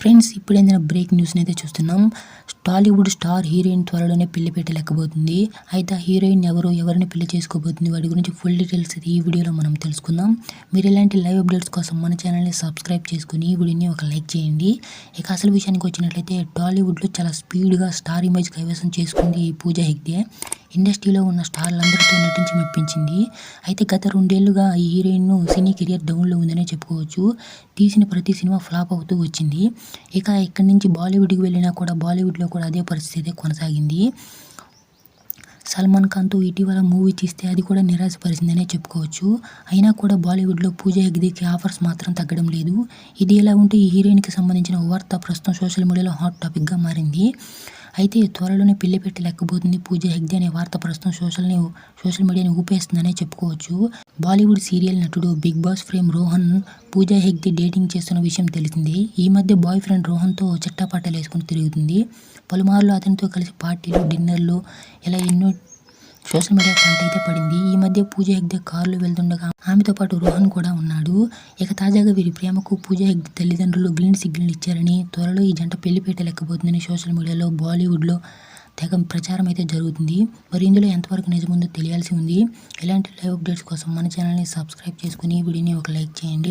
Friends ఇప్పుడైనా break న్యూస్ని అయితే చూస్తున్నాం. టాలీవుడ్ స్టార్ హీరోయిన్ త్వరలోనే పెళ్ళి పెట్టలేకపోతుంది. అయితే ఆ హీరోయిన్ ఎవరు ఎవరిని పెళ్ళి చేసుకోబోతుంది వాటి గురించి ఫుల్ డీటెయిల్స్ ఈ వీడియోలో మనం తెలుసుకుందాం. మీరు ఇలాంటి లైవ్ అప్డేట్స్ కోసం మన ఛానల్ని సబ్స్క్రైబ్ చేసుకుని ఈ వీడియోని ఒక లైక్ చేయండి. ఇక అసలు విషయానికి వచ్చినట్లయితే టాలీవుడ్లో చాలా స్పీడ్గా స్టార్ ఇమేజ్ కైవసం చేసుకుంది ఈ పూజా హెగ్దే ఇండస్ట్రీలో ఉన్న స్టార్లందరితో నటించి మెప్పించింది. అయితే గత రెండేళ్ళుగా ఈ హీరోయిన్ను సినీ కెరియర్ డౌన్లో ఉందనే చెప్పుకోవచ్చు. తీసిన ప్రతి సినిమా ఫ్లాప్ అవుతూ వచ్చింది. ఇక ఇక్కడి నుంచి బాలీవుడ్కి వెళ్ళినా కూడా బాలీవుడ్లో కూడా అదే పరిస్థితి కొనసాగింది. సల్మాన్ ఖాన్తో ఇటీవల మూవీ తీస్తే అది కూడా నిరాశపరిచిందనే చెప్పుకోవచ్చు. అయినా కూడా బాలీవుడ్లో పూజ హెగ్దేకి ఆఫర్స్ మాత్రం తగ్గడం లేదు. ఇది ఎలా ఉంటే ఈ హీరోయిన్కి సంబంధించిన వార్త ప్రస్తుతం సోషల్ మీడియాలో హాట్ టాపిక్గా మారింది. అయితే త్వరలోనే పెళ్ళి పెట్టి లెక్కబోతుంది. పూజ హెగ్దే అనే వార్త ప్రస్తుతం సోషల్ని సోషల్ మీడియాని ఊపేస్తుందనే చెప్పుకోవచ్చు. బాలీవుడ్ సీరియల్ నటుడు big boss fame Rohan Pooja Hegde dating చేస్తున్న విషయం తెలిసింది. ఈ మధ్య బాయ్ ఫ్రెండ్ రోహన్తో చట్టాపాటలు వేసుకుని తిరుగుతుంది. పలుమార్లు అతనితో కలిసి పార్టీలు డిన్నర్లు ఇలా ఎన్నో సోషల్ మీడియా కంట అయితే పడింది. ఈ మధ్య పూజ హెగ్డే కారులో వెళ్తుండగా ఆమెతో పాటు రోహన్ కూడా ఉన్నాడు. ఇక తాజాగా వీరి ప్రేమకు పూజ హెగ్డే తల్లిదండ్రులు గ్రీన్ సిగ్నల్ ఇచ్చారని త్వరలో ఈ జంట పెళ్ళి పెట్టలేకపోతుందని సోషల్ మీడియాలో బాలీవుడ్లో తెగ ప్రచారం అయితే జరుగుతుంది. మరి ఇందులో ఎంతవరకు నిజముందో తెలియాల్సి ఉంది. ఇలాంటి లైవ్ అప్డేట్స్ కోసం మన ఛానల్ని సబ్స్క్రైబ్ చేసుకుని వీడియోని ఒక లైక్ చేయండి.